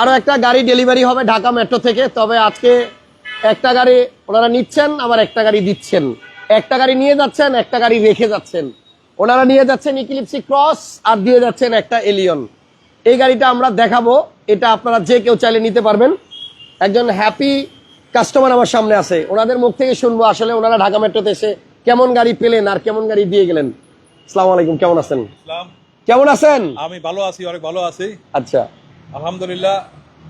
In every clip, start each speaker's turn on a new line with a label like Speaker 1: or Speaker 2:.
Speaker 1: আরও একটা গাড়ি ডেলিভারি হবে ঢাকা মেট্রো থেকে তবে আজকে একটা গাড়ি ওনারা নিচ্ছেন আবার একটা গাড়ি দিচ্ছেন। একটা গাড়ি নিয়ে যাচ্ছেন একটা গাড়ি রেখে যাচ্ছেন। ওনারা নিয়ে যাচ্ছেন ইক্লিপসি ক্রস আর দিয়ে যাচ্ছেন একটা এলিয়ন এই গাড়িটা আমরা দেখাবো এটা আপনারা যে কেউ চাইলে নিতে পারবেন। একজন হ্যাপি কাস্টমার আমার সামনে আছে ওনাদের মুখ থেকে শুনব আসলে ওনারা ঢাকা মেট্রোতে এসে কেমন গাড়ি পেলেন আর কেমন গাড়ি দিয়ে গেলেন। সালাম আলাইকুম কেমন আছেন? কেমন আছেন?
Speaker 2: আমি ভালো আছি অনেক ভালো আছি।
Speaker 1: আচ্ছা।
Speaker 2: আলহামদুলিল্লাহ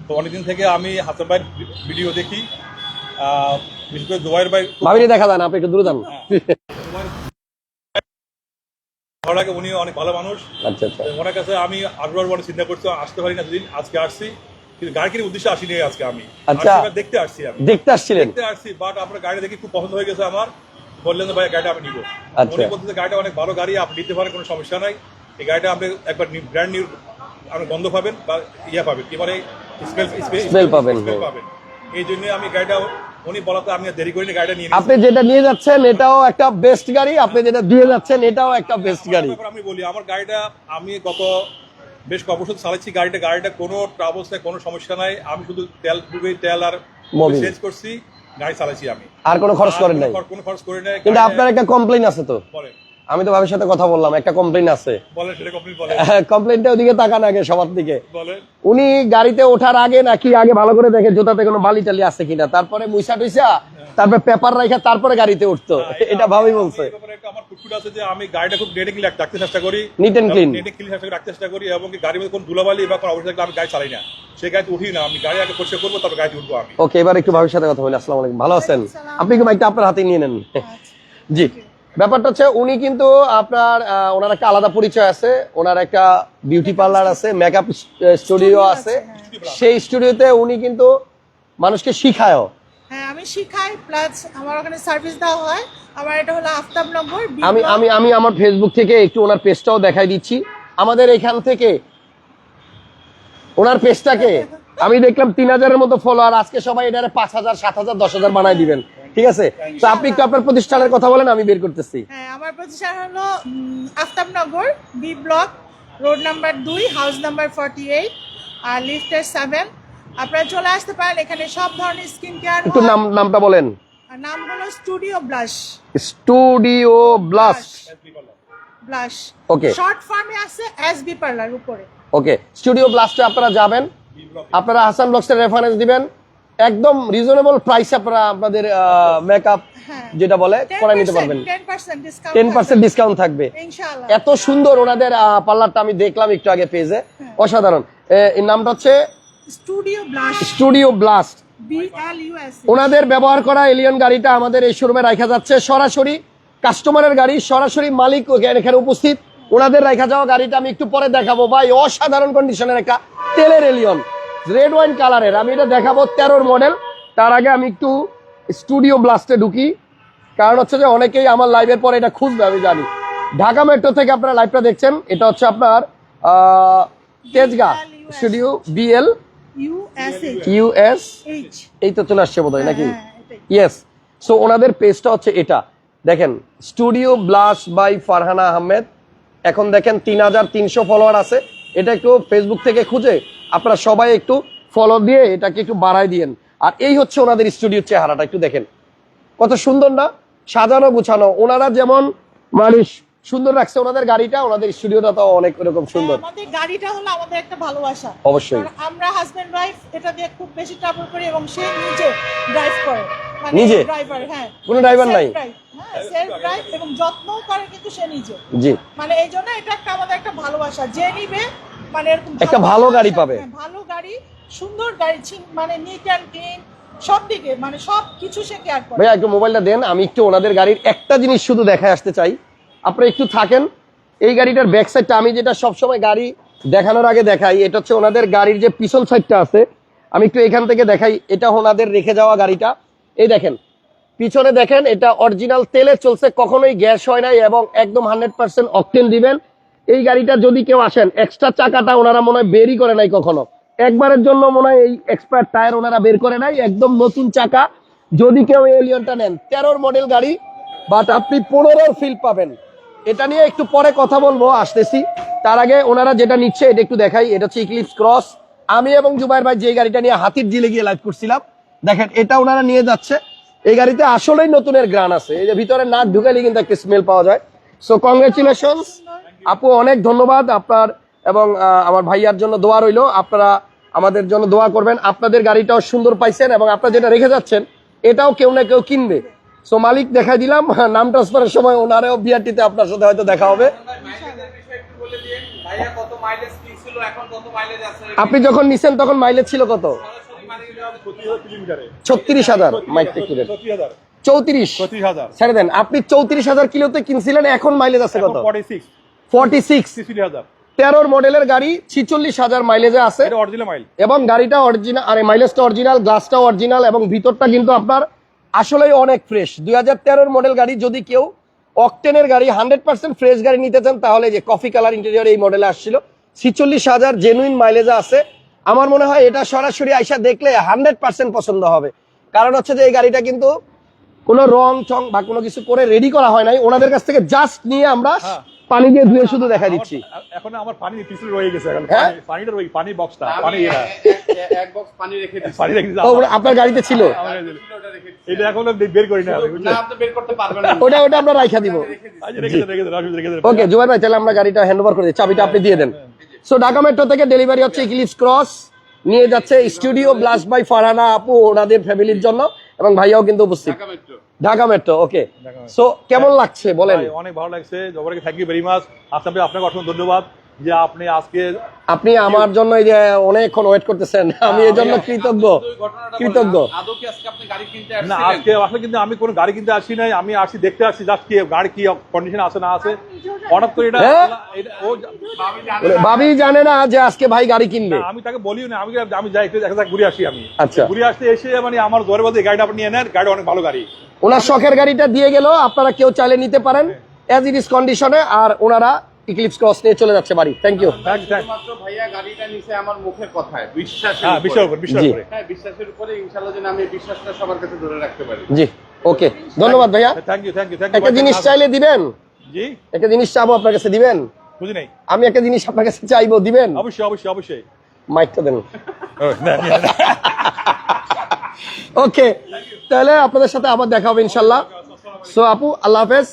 Speaker 2: তো অনেকদিন থেকে আমি হাসান ভাইয়ের ভিডিও দেখি। বিশেষ করে জুবাইর ভাই
Speaker 1: ভাবিনি দেখা আপনি একটু দূরে যান।
Speaker 2: ভালো লাগে উনি অনেক ভালো মানুষ।
Speaker 1: আচ্ছা আচ্ছা।
Speaker 2: ওনার কাছে আমি আগ্রহ চিন্তা করছি আসতে পারি না আজকে আসছি। কিন্তু গাড়ি উদ্দেশ্যে আসিনি আজকে আমি।
Speaker 1: আচ্ছা।
Speaker 2: দেখতে আসছি আমি।
Speaker 1: দেখতে আসছিলেন?
Speaker 2: দেখতে আসছি বাট আপনার গাড়ি দেখে খুব পছন্দ হয়ে গেছে আমার। বললেন ভাই গাড়িটা আমি নিবো।
Speaker 1: আচ্ছা।
Speaker 2: উনি গাড়িটা অনেক ভালো গাড়ি আপনি নিতে পারেন কোনো সমস্যা নাই। এই গাড়িটা আপনি একবার ব্র্যান্ড নিউ আপনি গন্ধ পাবেন বা ইয়া পাবেন। কি মানে স্মেল
Speaker 1: পাবেন,
Speaker 2: স্মেল। পাবেন। এই জন্য আমি গাড়িটা উনি বলাতে আমি দেরি করিনি গাড়িটা নিয়ে
Speaker 1: আপনি যেটা নিয়ে যাচ্ছেন এটাও একটা বেস্ট গাড়ি। আপনি যেটা দিয়ে যাচ্ছেন এটাও একটা বেস্ট গাড়ি।
Speaker 2: তারপর আমি বলি আমার গাড়িটা আমি গত বেশ কয়েক বছর চালাচ্ছি গাড়িটা গাড়িটা কোনো ট্রাভেলস নাই কোনো সমস্যা নাই। আমি শুধু তেল ডুবে তেল আর। চেঞ্জ করছি গাড়ি চালাচ্ছি আমি।
Speaker 1: আর কোনো খরচ করেন নাই।
Speaker 2: কোনো খরচ করি নাই।
Speaker 1: কিন্তু আপনার একটা কমপ্লেইন আছে তো।
Speaker 2: বলেন।
Speaker 1: আমি তো ভাবির সাথে কথা বললাম একটা কমপ্লেন আছে। কমপ্লেনটা ওদিকে তাকান আগে সবার দিকে। উনি গাড়িতে ওঠার আগে নাকি আগে ভালো করে দেখে জুতাতে কোনো বালি টালি আছে কিনা। তারপরে মুইসা টুইসা তারপরে পেপার রাখা তারপরে গাড়িতে উঠতো। এটা ভাবি বলছে।
Speaker 2: এই আমার কুটকুট আছে যে আমি গাড়িটা খুব নেটে রাখতে চেষ্টা করি। নেটে ক্লিন রাখতে চেষ্টা করি এবং গাড়ির মধ্যে কোনো ধুলাবালি বা কোনো অবস্থা থাকলে আমি গাড়ি চালাই না। সেই গাড়িতে উঠি না আমি গাড়ি আগে পরিষ্কার করব তারপর গাড়িতে উঠবো আমি।
Speaker 1: ওকে এবার একটু ভাবির সাথে কথা বলি আসসালামু আলাইকুম। ভালো আছেন? আপনি কি মাইকটা আপনার হাতে নিয়ে নেন? জি। ব্যাপারটা হচ্ছে উনি কিন্তু আপনার ওনার একটা আলাদা পরিচয় আছে ওনার একটা বিউটি পার্লার আছে মেকআপ স্টুডিও আছে। সেই স্টুডিওতে উনি কিন্তু মানুষকে শিখায়ও।
Speaker 3: হ্যাঁ আমি শিখাই প্লাস আমার ওখানে সার্ভিস দেওয়া হয়। আমার এটা হলো আফতাবনগর বি
Speaker 1: আমি আমি আমি আমার ফেসবুক থেকে একটু ওনার পেজটাও দেখাই দিচ্ছি। আমাদের এখান থেকে ওনার পেজটাকে আমি দেখলাম তিন হাজারের মতো ফলোয়ার আজকে সবাই এটারে পাঁচ হাজার সাত হাজার দশ হাজার বানাই দিবেন। ঠিক আছে? তো আপনি একটু আপনার প্রতিষ্ঠানের কথা বলেন আমি বের করতেছি।
Speaker 3: হ্যাঁ আমার প্রতিষ্ঠান হলো Aftabnagar B block road number দুই হাউস নাম্বার ফর্টি এইট আর লিফটের সেভেন আপনারা চলে আসতে পারেন এখানে সব ধরনের স্কিন কেয়ার
Speaker 1: একটু নাম নামটা বলেন।
Speaker 3: নাম হলো studio blush
Speaker 1: studio blast
Speaker 3: blush
Speaker 1: okay
Speaker 3: short ফর্মে আছে এস বি পার্লার উপরে।
Speaker 1: ওকে স্টুডিও ব্লাস্টে আপনারা যাবেন। আপনারা হাসান ব্লগসের রেফারেন্স দিবেন। একদম রিজনেবল প্রাইস আপনারা আপনাদের মেকআপ
Speaker 3: হ্যাঁ।
Speaker 1: যেটা বলে করে নিতে পারবেন।
Speaker 3: টেন পার্সেন্ট ডিসকাউন্ট
Speaker 1: থাকবে।
Speaker 3: ইনশাআল্লাহ।
Speaker 1: এত সুন্দর ওনাদের পার্লারটা আমি দেখলাম একটু আগে পেজে। অসাধারণ। এর নামটা হচ্ছে
Speaker 3: স্টুডিও
Speaker 1: ব্লাস্ট ওনাদের ব্যবহার করা এলিয়ন গাড়িটা আমাদের এই শোরুমে রাখা যাচ্ছে। সরাসরি কাস্টমারের গাড়ি সরাসরি মালিক এখানে উপস্থিত। ওনাদের রাখা যাওয়া গাড়িটা আমি একটু পরে দেখাবো। ভাই অসাধারণ কন্ডিশনের একটা তেলের এলিয়ন রেড ওয়াইন কালারের আমি এটা দেখাবো তেরোর মডেল তার আগে আমি একটু স্টুডিও ব্লাস্টে ঢুকি। কারণ হচ্ছে যে অনেকেই আমার লাইভের পরে এটা খুঁজবে আমি জানি। ঢাকা মেট্রো থেকে আপনারা লাইভটা দেখছেন। এটা হচ্ছে আপনার Tejgaon studio BL
Speaker 3: U S
Speaker 1: US এই তো চলে আসছে বোধহয় নাকি?
Speaker 3: হ্যাঁ,
Speaker 1: ইয়েস সো ওনাদের পেজটা হচ্ছে এটা। দেখেন studio blush by Farhana Ahmed এখন দেখেন তিন হাজার তিনশো ফলোয়ার আছে। এটা একটু ফেসবুক থেকে খুঁজে। আপনারা সবাই একটু ফলো দিয়ে এটাকে একটু বাড়াই দিয়েন। আর এই হচ্ছে ওনাদের স্টুডিওর চেহারাটা একটু দেখেন। কত সুন্দর না? সাজানো গুছানো। ওনারা যেমন মানে সুন্দর রাখছে ওনাদের গাড়িটা ওনাদের স্টুডিওটা তো অনেক এরকম সুন্দর।
Speaker 3: আমাদের গাড়িটা হলো আমাদের একটা ভালোবাসা।
Speaker 1: অবশ্যই।
Speaker 3: আমরা হাজবেন্ড ওয়াইফ এটা দিয়ে খুব বেশি ট্রাভেল করি এবং সে নিজে ড্রাইভ করে। মানে
Speaker 1: নিজে?
Speaker 3: ড্রাইভার হ্যাঁ।
Speaker 1: কোনো ড্রাইভার নাই?
Speaker 3: সেলফ ড্রাইভ এবং যত্নও করে কিন্তু সে নিজে।
Speaker 1: জি।
Speaker 3: মানে এই জন্য এটা একটা আমাদের একটা ভালোবাসা। যে নিবে মানে এরকম
Speaker 1: একটা ভালো গাড়ি পাবে।
Speaker 3: হ্যাঁ, ভালো গাড়ি সুন্দর গাড়ি মানে নিট অ্যান্ড ক্লিন সব দিকে মানে সব কিছু সে কেয়ার করে।
Speaker 1: ভাইয়া একটু মোবাইলটা দেন আমি একটু ওনাদের গাড়ির একটা জিনিস শুধু দেখায় আসতে চাই। আপনারা একটু থাকেন এই গাড়িটার ব্যাক সাইডটা আমি যেটা সবসময় গাড়ি দেখানোর আগে দেখাই এটা হচ্ছে ওনাদের গাড়ির যে পিছন সাইডটা আছে আমি একটু এখান থেকে দেখাই এটা ওনাদের রেখে যাওয়া গাড়িটা। এই দেখেন পিছনে দেখেন এটা অরিজিনাল তেলে চলছে কখনোই গ্যাস হয় নাই এবং একদম হান্ড্রেড পার্সেন্ট অকটেন দিবেন। এই গাড়িটা যদি কেউ আসেন এক্সট্রা চাকাটা ওনারা মনে হয় বেরই করে নাই কখনো। একবারের জন্য মনে হয় এই এক্সপায়ার টায়ার ওনারা বের করে নাই, একদম নতুন চাকা। যদি কেউ এলিয়নটা নেন, তেরোর মডেল গাড়ি বাট আপনি পনেরোর ফিল পাবেন। এটা নিয়ে একটু পরে কথা বলব, আসতেছি। তার আগে ওনারা যেটা নিচ্ছে, এটা একটু দেখাই। এটা হচ্ছে ইক্লিপস ক্রস আমি এবং জুবাইর ভাই যে গাড়িটা নিয়ে হাতির জিলে গিয়ে লাইভ করছিলাম, দেখেন, এটা ওনারা নিয়ে যাচ্ছে। এই গাড়িতে আসলেই নতুনের গ্রান আছে। এই যে ভিতরে নাক ঢুকালে কিন্তু একটা স্মেল পাওয়া যায়। সো কংগ্রেচুলেশন আপু অনেক ধন্যবাদ আপনার এবং আমার ভাইয়ার জন্য দোয়া রইল। আপনারা আমাদের জন্য দোয়া করবেন। আপনাদের গাড়িটাও সুন্দর পাইছেন এবং আপনারা যেটা রেখে যাচ্ছেন এটাও কেউ না কেউ কিনবে। সো মালিক দেখাই দিলাম নাম ট্রান্সফারের সময় ওনারেও বিআরটিতে আপনার সাথে হয়তো দেখা হবে। আপনি যখন নিছেন তখন মাইলেজ ছিল কত? ছত্রিশ হাজার মাইকটা চৌত্রিশ। ছেড়ে দেন আপনি চৌত্রিশ হাজার কিলোতে কিনছিলেন এখন মাইলেজ আছে কত?
Speaker 2: ফর্টি সিক্স
Speaker 1: তেরোর মডেলের গাড়ি ছিচল্লিশ হাজার মাইলেজে আছে। এবং গাড়িটা অরিজিনাল আর মাইলেজটা অরিজিনাল গ্লাসটা অরিজিনাল এবং ভিতরটা কিন্তু আপনার আসলেই অনেক ফ্রেশ দুই হাজার তেরোর মডেল গাড়ি যদি কেউ অকটেনের গাড়ি হান্ড্রেড পার্সেন্ট ফ্রেশ গাড়ি নিতে চান তাহলে যে কফি কালার ইন্টেরিয়র এই মডেলে আসছিল। ছিচল্লিশ হাজার জেনুইন মাইলেজে আছে। আমার মনে হয় এটা সরাসরি আইসা দেখলে হান্ড্রেড পার্সেন্ট পছন্দ হবে। কারণ হচ্ছে যে এই গাড়িটা কিন্তু কোনো রং চং বা কোনো কিছু করে রেডি করা হয় নাই। ওনাদের কাছ থেকে জাস্ট নিয়ে আমরা
Speaker 2: হ্যাঁ।
Speaker 1: পানি দিয়ে ধুয়ে শুধু দেখা দিচ্ছি।
Speaker 2: এখন আমার পানি পিছনে রয়ে গেছে এখন।
Speaker 1: হ্যাঁ?
Speaker 2: পানি- পানিটা রয়ে পানি বক্সটা পানি
Speaker 4: এক- বক্স পানি রেখে দিচ্ছি।
Speaker 2: পানি রেখে দিছি।
Speaker 1: আপনার গাড়িতে ছিল?
Speaker 4: দিচ্ছি।
Speaker 2: এটা এখন বের করি না
Speaker 4: না আপনি বের করতে পারবেন না।
Speaker 1: ওটা ওটা আমরা রাইখা দিব।
Speaker 2: আচ্ছা, রেখে রেখে রেখে
Speaker 1: ওকে জুবাই ভাই তাহলে আমরা গাড়িটা হ্যান্ড ওভার করে দিই। চাবিটা আপনি দিয়ে দেন। সো ঢাকা মেট্রো থেকে ডেলিভারি হচ্ছে ইকলিপস ক্রস নিয়ে যাচ্ছে স্টুডিও ব্লাস্ট বাই ফারানা আপু ওনাদের ফ্যামিলির জন্য। এবং ভাইয়াও কিন্তু উপস্থিত।
Speaker 4: ঢাকা মেট্রো
Speaker 1: ওকে সো কেমন লাগছে? বলেন।
Speaker 2: অনেক ভালো লাগছে। থ্যাংক ইউ ভেরি মাচ আপনাকে অসংখ্য ধন্যবাদ। যে আপনি আজকে
Speaker 1: আপনি আমার জন্য এই যে অনেকক্ষণ ওয়েট করতেছেন আমি এই জন্য কৃতজ্ঞ কৃতজ্ঞ
Speaker 4: বলেন। আদৌ কি আজকে আপনি গাড়ি কিনতে
Speaker 2: না আজকে আসলে কিন্তু আমি কোনো গাড়ি কিনতে আসি নাই আমি আসছি দেখতে আসছি জাস্ট কি গাড়ি কি কন্ডিশন আছে না আছে হঠাৎ করে এটা
Speaker 1: হ্যাঁ?
Speaker 2: ও
Speaker 4: ভাবি জানে না।
Speaker 1: যে আজকে ভাই গাড়ি কিনবে
Speaker 2: আমি তাকে বলিও না আমি আমি যাই একটু দেখা যাক ঘুরে আসি আমি
Speaker 1: আচ্ছা।
Speaker 2: ঘুরে আসতে এসে মানে আমার জোরে বলতে গাড়িটা আপনি নিয়ে নেন গাড়ি অনেক ভালো গাড়ি
Speaker 1: ওনার শখের গাড়িটা দিয়ে গেল আপনারা কেউ চাইলে নিতে পারেন অ্যাজ ইট ইস কন্ডিশনে আর ওনারা ইক্লিপস ক্রস নিয়ে চলে যাচ্ছে বাড়ি। থ্যাংক ইউ
Speaker 4: ভাইয়া গাড়িটা নিছে আমার মুখের কথায় বিশ্বাসের
Speaker 2: হ্যাঁ
Speaker 4: উপরে।
Speaker 2: বিশ্বাস করে বিশ্বাস
Speaker 4: হ্যাঁ বিশ্বাসের উপরে ইনশাআল্লাহ যেন আমি বিশ্বাসটা সবার কাছে ধরে রাখতে পারি।
Speaker 1: জি ওকে ধন্যবাদ ভাইয়া।
Speaker 2: Thank you thank you thank
Speaker 1: একটা জিনিস চাইলে দিবেন?
Speaker 2: জি?
Speaker 1: একটা জিনিস চাবো আপনার কাছে দিবেন?
Speaker 2: বুঝি নাই।
Speaker 1: আমি একটা জিনিস আপনার কাছে চাইব দিবেন?
Speaker 2: অবশ্যই অবশ্যই অবশ্যই।
Speaker 1: মাইকটা দেন। ওকে তাহলে আপনাদের সাথে আবার দেখা হবে ইনশাল্লাহ সো আপু আল্লাহ হাফেজ।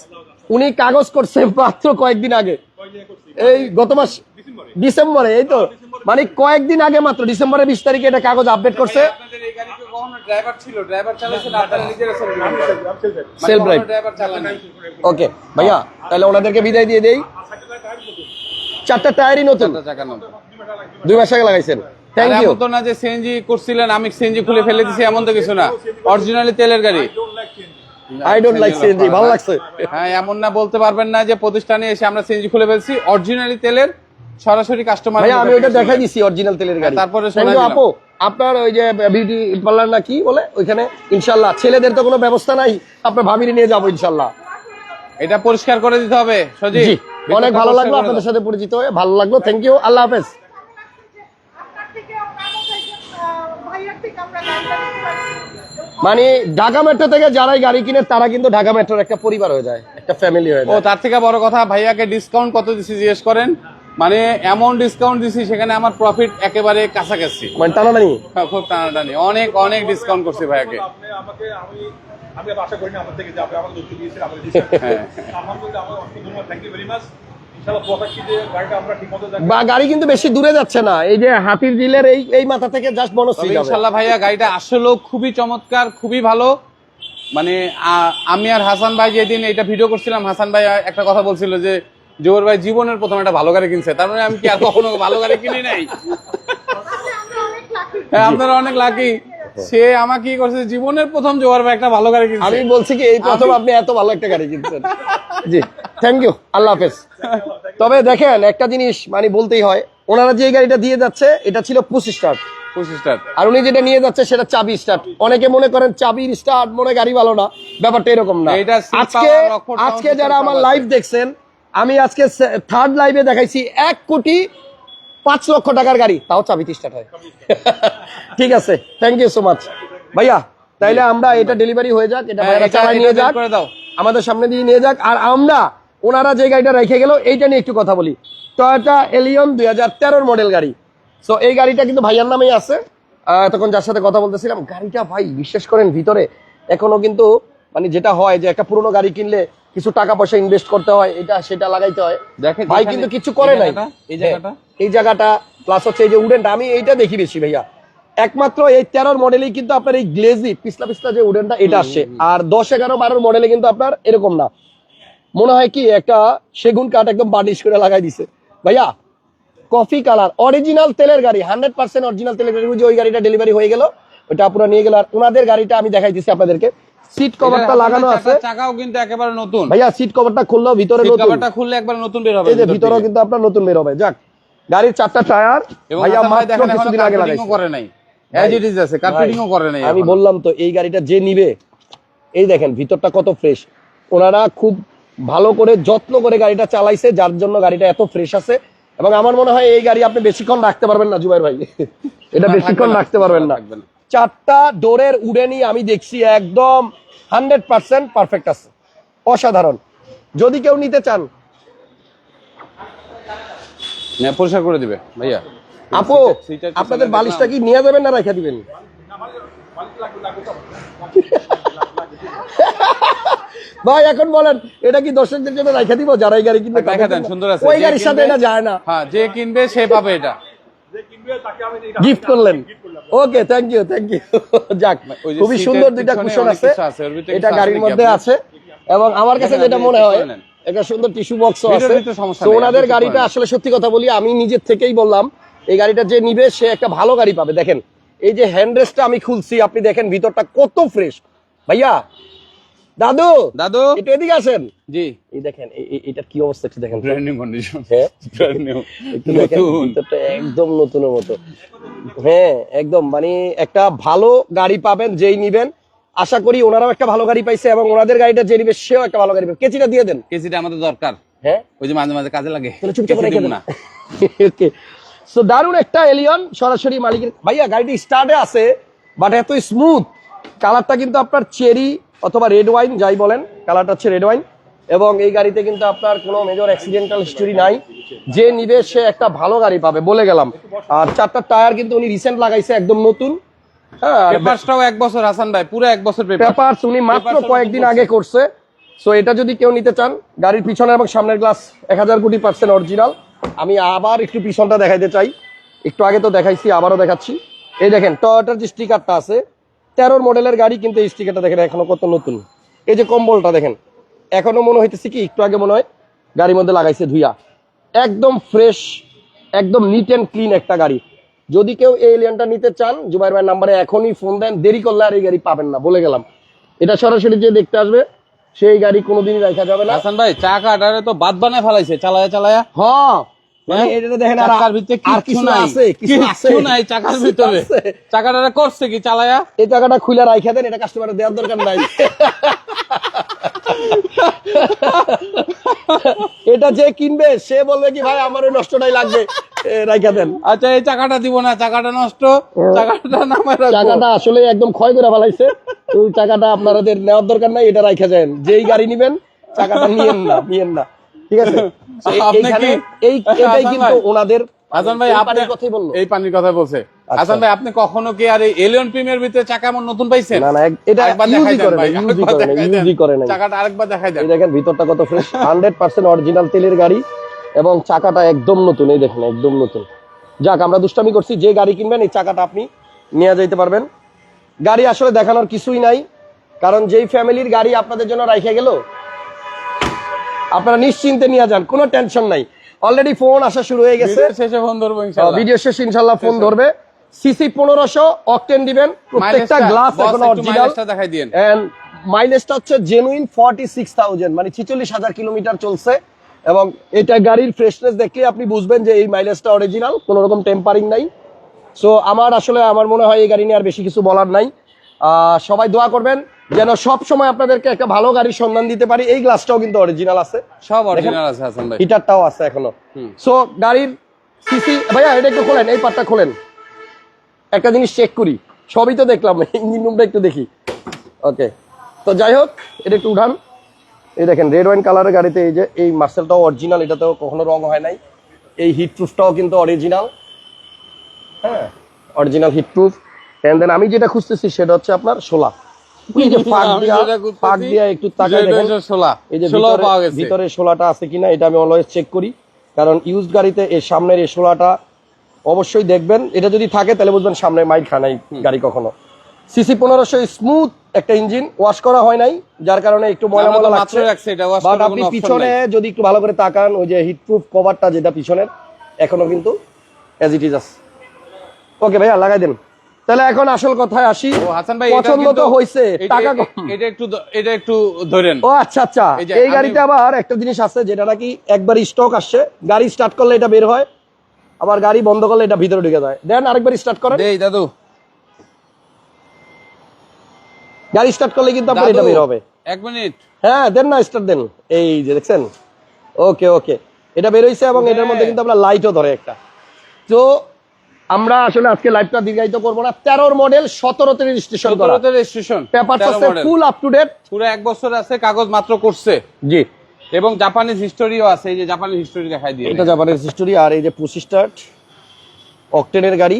Speaker 1: উনি কাগজ করছে মাত্র কয়েকদিন আগে। এই গত মাস ডিসেম্বরে? এই তো। মানে কয়েকদিন আগে মাত্র ডিসেম্বরের বিশ তারিখে এটা কাগজ আপডেট করছে।
Speaker 4: সেলফ
Speaker 1: ওকে ভাইয়া তাহলে ওনাদেরকে বিদায় দিয়ে দেই। চারটা টায়ারই নতুন। দুই মাস আগে লাগাইছেন। থ্যাংক ইউ
Speaker 4: না যে সিএনজি করছিলেন আমি সিএনজি খুলে ফেলে দিছি এমন তো কিছু না। অরিজিনালি তেলের গাড়ি।
Speaker 1: আই ডোন্ট লাইক সিএনজি ভালো লাগছে।
Speaker 4: হ্যাঁ এমন না বলতে পারবেন না যে প্রতিষ্ঠানে এসে আমরা সিএনজি খুলে ফেলছি। অরিজিনালি তেলের সরাসরি কাস্টমার
Speaker 1: আমি ওটা দেখাই দিছি অরিজিনাল তেলের গাড়ি।
Speaker 4: তারপরে দিলাম।
Speaker 1: আপু। আপনার ওই যে বিউটি পার্লার না কি বলে? ওইখানে ইনশাল্লাহ। ছেলেদের তো কোনো ব্যবস্থা নাই। আপনার ভাবির নিয়ে যাব ইনশাল্লাহ।
Speaker 4: এটা পরিষ্কার করে দিতে হবে সজি
Speaker 1: অনেক ভালো লাগল আপনাদের সাথে পরিচিত হয়ে। ভালো লাগল। থ্যাংক ইউ আল্লাহ হাফেজ। মানে ঢাকা মেট্রো থেকে যারাই গাড়ি কিনে তারা কিন্তু ঢাকা মেট্রোর একটা পরিবার হয়ে যায় একটা ফ্যামিলি হয়ে যায়।
Speaker 4: ও তার থেকে বড় কথা ভাইয়াকে ডিসকাউন্ট কত দিছি জিজ্ঞেস করেন? মানে এমন ডিসকাউন্ট দিছি সেখানে আমার প্রফিট একেবারে কাছাকাছি।
Speaker 1: মানে টানাটানি?
Speaker 4: হ্যাঁ, খুব টানাটানি। অনেক অনেক ডিসকাউন্ট করছি ভাইয়াকে।
Speaker 2: আপনি আমাকে আমি আমি আশা করিনি আমার থেকে যে আপনি আমাকে দুঃখ দিয়েছেন আমাকে দিয়েছেন
Speaker 4: হ্যাঁ।
Speaker 2: আলহামদুলিল্লাহ আমার অসংখ্য ধন্যবাদ। থ্যাংক ইউ ভেরি মাচ ইনশাআল্লাহ দোয়া রাখছি যে গাড়িটা আমরা ঠিকমতো যাক
Speaker 1: বা গাড়ি কিন্তু বেশি দূরে যাচ্ছে না। এই যে হাতির জিলের এই এই মাথা থেকে জাস্ট বনশ্রী
Speaker 4: ইনশাল্লাহ ভাইয়া গাড়িটা আসলেও খুবই চমৎকার খুবই ভালো। মানে আমি আর হাসান ভাই যেদিন এটা ভিডিও করছিলাম হাসান ভাই একটা কথা বলছিল যে জোহর ভাই জীবনের প্রথম একটা ভালো গাড়ি কিনছে। তার মানে আমি কি আর কখনো ভালো গাড়ি কিনি নাই? হ্যাঁ আপনারা অনেক লাকি সে আমাকে কি করছে জীবনের প্রথম জোহর ভাই একটা ভালো গাড়ি কিনছে।
Speaker 1: আমি বলছি কি এই প্রথম আপনি এত ভালো একটা গাড়ি কিনছেন। জি থ্যাংক ইউ আল্লাহ হাফেজ। তবে দেখেন একটা জিনিস মানে বলতেই হয় ওনারা যে গাড়িটা দিয়ে যাচ্ছে এটা ছিল পুশ স্টার্ট। আর উনি যেটা নিয়ে যাচ্ছে সেটা চাবি স্টার্ট। অনেকে মনে করেন চাবির স্টার্ট মনে গাড়ি ভালো না ব্যাপারটা এরকম না। আজকে আজকে যারা আমার লাইভ দেখছেন আমি আজকে থার্ড লাইভে দেখাইছি এক কোটি পাঁচ লক্ষ টাকার গাড়ি তাও চাবি স্টার্ট হয়। ঠিক আছে থ্যাংক ইউ সো মাচ ভাইয়া তাইলে আমরা এটা ডেলিভারি হয়ে যাক এটা
Speaker 4: হ্যাঁ,
Speaker 1: ভাইয়ারা
Speaker 4: এটা-
Speaker 1: চালাই নিয়ে যাক।
Speaker 4: করে দাও।
Speaker 1: আমাদের সামনে দিয়ে নিয়ে যাক। আর আমরা ওনারা যে গাড়িটা রেখে গেল এইটা নিয়ে একটু কথা বলি। টয়োটা এলিয়ন দুই হাজার তেরোর মডেল গাড়ি। সো এই গাড়িটা কিন্তু ভাইয়ার নামেই আছে। তখন যার সাথে কথা বলতেছিলাম গাড়িটা ভাই বিশ্বাস করেন ভিতরে এখনও কিন্তু মানে যেটা হয় যে একটা পুরোনো গাড়ি কিনলে কিছু টাকা পয়সা ইনভেস্ট করতে হয় এটা সেটা লাগাইতে হয়।
Speaker 4: দেখেন
Speaker 1: ভাই কিন্তু কিছু করে নাই।
Speaker 4: এই জায়গাটা।
Speaker 1: হ্যাঁ, এই জায়গাটা প্লাস হচ্ছে এই যে উডেনটা আমি এইটা দেখি বেশি ভাইয়া। একমাত্র এই তেরোর মডেলেই কিন্তু আপনার এই গ্লেজি পিছলা পিছলা যে উডেনটা এটা আসছে আর দশ এগারো বারোর মডেলে কিন্তু আপনার এরকম না। মনে হয় কি একটা সেগুন কাঠ একদম বার্নিশ করে লাগাই দিছে। ভাইয়া কফি কালার অরিজিনাল তেলের গাড়ি হান্ড্রেড পার্সেন্ট অরিজিনাল তেলের গাড়ি ওই ওই গাড়িটা ডেলিভারি হয়ে গেল ওইটা পুরো নিয়ে গেল। আর ওনাদের গাড়িটা আমি দেখাই দিচ্ছি আপনাদেরকে। সিট কভারটা লাগানো আছে।
Speaker 4: চাকা- চাকাও কিন্তু একেবারে নতুন।
Speaker 1: ভাইয়া সিট কভারটা খুললো ভিতরে নতুন।
Speaker 4: কভারটা খুললে একবার নতুন বের হবে
Speaker 1: এই যে
Speaker 4: ভিতর
Speaker 1: ভিতরেও কিন্তু আপনার নতুন বের হবে। যাক গাড়ির চারটা টায়ার ভাইয়া মাত্র কিছুদিন আগে লাগাইছে।
Speaker 4: করে নাই। অ্যাজ ইট ইজ আছে কার্পেটিং করে নাই
Speaker 1: আমি বললাম তো এই গাড়িটা যে নিবে এই দেখেন ভিতরটা কত ফ্রেশ ওনারা খুব ভালো করে যত্ন করে গাড়িটা চালাইছে যার জন্য গাড়িটা এত ফ্রেশ আছে। এবং আমার মনে হয় এই গাড়ি আপনি বেশিক্ষণ রাখতে পারবেন না জুবাইর ভাই। এটা বেশিক্ষণ রাখতে পারবেন না। চারটা ডোরের উডেনি আমি দেখছি একদম হান্ড্রেড পার্সেন্ট পারফেক্ট আছে। অসাধারণ। যদি কেউ নিতে চান।
Speaker 4: পরিষ্কার করে দিবে ভাইয়া।
Speaker 1: আপু আপনাদের বালিশটা কি নিয়ে যাবেন না রেখে দিবেন? ভাই এখন বলেন এটা কি দর্শকদের জন্য রেখে দিব? যারা এই গাড়ি কিনবে
Speaker 4: রেখে দেন, সুন্দর আছে।
Speaker 1: ওই গাড়ির সাথে এটা যায় না।
Speaker 4: হ্যাঁ যে কিনবে সে পাবে এটা।
Speaker 2: যে কিনবে তাকে আমি এটা
Speaker 1: গিফট করলেন okay thank you thank you যাক খুবই সুন্দর দুইটা কুশন আছে। এটা গাড়ির মধ্যে আছে। এবং আমার কাছে যেটা মনে হয় একটা সুন্দর টিস্যু
Speaker 4: ভিতরে
Speaker 1: আছে। ওনাদের গাড়িটা আসলে সত্যি কথা বলি আমি নিজের থেকেই বললাম এই গাড়িটা যে নিবে সে একটা ভালো গাড়ি পাবে। দেখেন এই যে হ্যান্ড রেস্টটা আমি খুলছি আপনি দেখেন ভিতরটা কত ফ্রেশ ভাইয়া দাদু
Speaker 4: দাদু।
Speaker 1: একটু এদিকে আসেন।
Speaker 4: জি।
Speaker 1: এই দেখেন এ- এ- এটার কি অবস্থা একটু দেখেন
Speaker 4: ব্র্যান্ড নিউ কন্ডিশন
Speaker 1: হ্যাঁ?
Speaker 4: ব্র্যান্ড নিউ নতুন।
Speaker 1: একদম নতুনের মতো। হ্যাঁ একদম মানে একটা ভালো গাড়ি পাবেন যেই নিবেন। আশা করি ওনারাও একটা ভালো গাড়ি পাইছে এবং ওনাদের গাড়িটা যে নিবে সেও একটা ভালো গাড়ি পাবে কেচিটা দিয়ে দেন।
Speaker 4: কেজিটা আমাদের দরকার।
Speaker 1: হ্যাঁ?
Speaker 4: ওই যে মাঝে মাঝে কাজে লাগে।
Speaker 1: চুপচাপ রেখে দেন।
Speaker 4: না।
Speaker 1: ওকে সো দারুণ একটা এলিয়ন সরাসরি মালিকের ভাইয়া গাড়িটি স্টার্টে আছে বাট এত স্মুথ কালারটা কিন্তু আপনার চেরি অথবা রেড ওয়াইন যাই বলেন কালারটা হচ্ছে রেড ওয়াইন এবং এই গাড়িতে কিন্তু আপনার কোনো মেজর অ্যাক্সিডেন্টাল হিস্টোরি নাই। যে নিবে সে একটা ভালো গাড়ি পাবে বলে গেলাম। আর চারটা টায়ার কিন্তু উনি রিসেন্ট লাগাইছে একদম নতুন। হ্যাঁ
Speaker 4: পেপারসটাও এক বছর হাসান ভাই পুরো এক বছর
Speaker 1: পেপারস উনি মাত্র কয়েকদিন আগে করছে। সো এটা যদি কেউ নিতে চান গাড়ির পিছনে এবং সামনের গ্লাস এক হাজার কোটি পার্সেন্ট অরিজিনাল আমি আবার একটু পিছনটা দেখাইতে চাই। একটু আগে তো দেখাইছি আবারও দেখাচ্ছি। এই দেখেন টয়োটার যে স্টিকারটা আছে তেরোর মডেলের গাড়ি কিন্তু এই স্টিকারটা দেখেন এখনও কত নতুন। এই যে কম্বলটা দেখেন এখনও মনে হইতেছে কি একটু আগে মনে হয় গাড়ির মধ্যে লাগাইছে ধুইয়া। একদম ফ্রেশ একদম নিট অ্যান্ড ক্লিন একটা গাড়ি। যদি কেউ এই এলিয়ানটা নিতে চান জুবাইর ভাইয়ের নাম্বারে এখনই ফোন দেন দেরি করলে আর এই গাড়ি পাবেন না বলে গেলাম। এটা সরাসরি যে দেখতে আসবে সেই গাড়ি কোনোদিনই রাখা যাবে না।
Speaker 4: হাসান ভাই চাকাটারে তো বাদ বানায় ফেলাইছে চালায়া চালায়া।
Speaker 1: হ্যাঁ এটা
Speaker 4: করছে কি চালায়া?
Speaker 1: এই খুলে রাখা দেন কাস্টমারের দেওয়ার দরকার নাই। যে কিনবে সে বলবে কি ভাই আমার ওই নষ্টটাই লাগবে। রাইখা দেন।
Speaker 4: আচ্ছা এই চাকাটা দিব না চাকাটা নষ্ট। চাকাটা নামায়
Speaker 1: টাকাটা আসলে একদম ক্ষয় করে ফেলাইছে। ওই টাকাটা আপনাদের নেওয়ার দরকার নাই এটা রাইখা যান যেই গাড়ি নিবেন চাকাটা নিয়েন না নিয়েন না। ঠিক আছে? এইখানে এই এটাই কিন্তু ওনাদের
Speaker 4: হাসান ভাই
Speaker 1: এই
Speaker 4: আপনি
Speaker 1: পানির কথাই বলল।
Speaker 4: এই পানির কথা বলছে।
Speaker 1: আচ্ছা।
Speaker 4: হাসান ভাই আপনি কখনো কি আর এই এলিয়ন প্রিমিয়ার ভিতরে চাকা নতুন পাইছেন?
Speaker 1: না না এটা
Speaker 4: আরেকবার দেখাই
Speaker 1: করে না ইউজই করে না ইউজই করে না
Speaker 4: চাকাটা আরেকবার দেখাই দেন।
Speaker 1: এই দেখেন ভিতরটা কত ফ্রেশ হান্ড্রেড পার্সেন্ট অরিজিনাল তেলের গাড়ি এবং চাকাটা একদম নতুন এই দেখেন একদম নতুন। যাক আমরা দুষ্টামি করছি যে গাড়ি কিনবেন এই চাকাটা আপনি নিয়ে যাইতে পারবেন। গাড়ি আসলে দেখানোর কিছুই নাই কারণ যেই ফ্যামিলির গাড়ি আপনাদের জন্য রাইখে গেল আপনারা নিশ্চিন্তে নিয়ে যান কোনো টেনশন নাই। অলরেডি ফোন আসা শুরু হয়ে গেছে।
Speaker 4: ভিডিও শেষে ফোন ধরবো ইনশাআল্লাহ
Speaker 1: ভিডিও শেষ ইনশাল্লাহ ফোন ধরবে। সিসি পনেরোশো অকটেন দিবেন। প্রত্যেকটা গ্লাস এখন অরিজিনাল
Speaker 4: মাইলেজটা দেখাই
Speaker 1: এন্ড মাইলেজটা হচ্ছে জেনুইন ফর্টি সিক্স থাউজেন্ড মানে ছিচল্লিশ হাজার কিলোমিটার চলছে। এবং এটা গাড়ির ফ্রেশনেস দেখলে আপনি বুঝবেন যে এই মাইলেজটা অরিজিনাল কোনো রকম টেম্পারিং নাই। সো আমার আসলে আমার মনে হয় এই গাড়ি নিয়ে আর বেশি কিছু বলার নাই। আহ, সবাই দোয়া করবেন। যেন সব সময় আপনাদেরকে একটা ভালো গাড়ির সন্ধান দিতে পারি। এই গ্লাসটাও কিন্তু অরিজিনাল আছে।
Speaker 4: সব অরিজিনাল আছে হাসান ভাই।
Speaker 1: হিটারটাও আছে এখনও। সো গাড়ির সিসি ভাইয়া এটা একটু খোলেন এই পার্টটা খোলেন। একটা জিনিস চেক করি। সবই তো দেখলাম ইঞ্জিন রুমটা একটু দেখি। ওকে তো যাই হোক এটা একটু উঠান। এই দেখেন রেড ওয়াইন কালারের গাড়িতে এই যে এই মার্সেলটাও অরিজিনাল এটাতেও কখনো রং হয় নাই। এই হিট প্রুফটাও কিন্তু অরিজিনাল হ্যাঁ original heat proof and then আমি যেটা খুঁজতেছি সেটা হচ্ছে আপনার শোলা একটু ভিতরে- শোলাটা আছে কিনা এটা আমি অলওয়েজ চেক করি। কারণ ইউজ গাড়িতে এই সামনের এই শোলাটা অবশ্যই দেখবেন। এটা যদি থাকে তাহলে বুঝবেন সামনে মাইল খায় নাই গাড়ি কখনো। সিসি পনেরোশো স্মুথ একটা ইঞ্জিন ওয়াশ করা হয় নাই। যার কারণে একটু ময়লা ময়লা লাগছে। বাট আপনি পিছনে যদি একটু ভালো করে তাকান ওই যে হিট প্রুফ কভারটা যেটা পিছনের এখনও কিন্তু এজ ইট ইজ আছে। ওকে ভাইয়া লাগাই দেন। তাহলে এখন আসল কথায় আসি। পছন্দ তো হয়েছে টাকা
Speaker 4: এটা একটু এটা একটু ধরেন।
Speaker 1: ও আচ্ছা আচ্ছা।
Speaker 4: এই
Speaker 1: এই গাড়িতে আবার একটা জিনিস আছে যেটা নাকি একবার স্টক আসছে। গাড়ি স্টার্ট করলে এটা বের হয় আবার গাড়ি বন্ধ করলে এটা ভিতরে ঢুকে যায়। দেন আরেকবার স্টার্ট করেন।
Speaker 4: দেই দাদু।
Speaker 1: গাড়ি স্টার্ট করলে কিন্তু আপনার এটা বের হবে।
Speaker 4: এক মিনিট।
Speaker 1: হ্যাঁ দেন না স্টার্ট দেন। এই যে দেখছেন? ওকে ওকে। এটা বের হইছে এবং এটার মধ্যে কিন্তু আপনার লাইটও ধরে একটা। তো আমরা আসলে আজকে লাইভটা দীর্ঘায়িত করব না। তেরোর মডেল সতেরোতে registration
Speaker 4: সতেরোতে registration
Speaker 1: paper full up to date
Speaker 4: পুরো এক বছর আছে কাগজ মাত্র করছে।
Speaker 1: জি।
Speaker 4: এবং জাপানিজ হিস্টোরিও আছে এই যে জাপানিজ হিস্টোরি দেখাই দিয়ে
Speaker 1: এটা জাপানের হিস্টোরি আর এই যে পঁচিশ স্টার্ট অকটেনের গাড়ি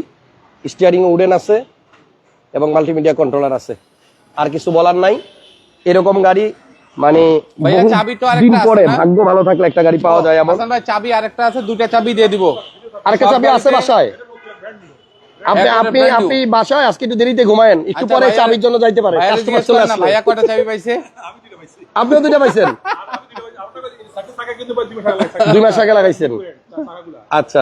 Speaker 1: স্টিয়ারিং উডেন আছে এবং মাল্টিমিডিয়া কন্ট্রোলার আছে। আর কিছু বলার নাই। এরকম গাড়ি মানে
Speaker 4: চাবি তো আরেকটা আছে
Speaker 1: পরে ভাগ্য ভালো থাকলে একটা গাড়ি পাওয়া যায় এমন।
Speaker 4: ভাই চাবি আরেকটা আছে দুইটা চাবি দিয়ে দিব।
Speaker 1: আরেকটা চাবি আছে বাসায়। আপনি আপনি আপনি বাসায় আজকে একটু দেরিতে ঘুমায়েন। একটু
Speaker 4: আচ্ছা,
Speaker 1: পরে চাবির জন্য যাইতে পারে। কাস্টমার চলে
Speaker 4: ভাইয়া কয়টা চাবি পাইছে?
Speaker 1: আপনিও দুইটা পাইছেন?
Speaker 2: দুই মাস আগে
Speaker 1: লাগাইছেন। আচ্ছা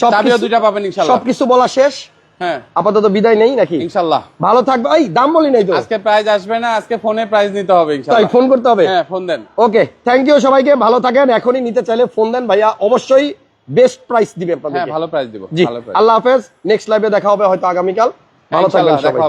Speaker 1: সব
Speaker 4: চাবিও দুইটা পাবেন ইনশাল্লাহ।
Speaker 1: সবকিছু বলা শেষ?
Speaker 4: হ্যাঁ।
Speaker 1: আপাতত বিদায় নেই নাকি?
Speaker 4: ইনশাল্লাহ।
Speaker 1: ভালো থাকবে। এই দাম বলি নাই তো।
Speaker 4: আজকে প্রাইজ আসবে না আজকে ফোনে প্রাইজ নিতে হবে
Speaker 1: তাই
Speaker 4: ইনশাল্লাহ
Speaker 1: ফোন করতে হবে?
Speaker 4: হ্যাঁ ফোন দেন।
Speaker 1: ওকে থ্যাংক ইউ সবাইকে ভালো থাকেন। এখনই নিতে চাইলে ফোন দেন ভাইয়া। অবশ্যই বেস্ট প্রাইস দিবে
Speaker 4: হ্যাঁ
Speaker 1: আপনাদের
Speaker 4: ভালো প্রাইস দিব।
Speaker 1: জি। আল্লাহ হাফেজ। নেক্সট লাইভে দেখা হবে হয়তো আগামীকাল। ভালো থাকবেন সবাই।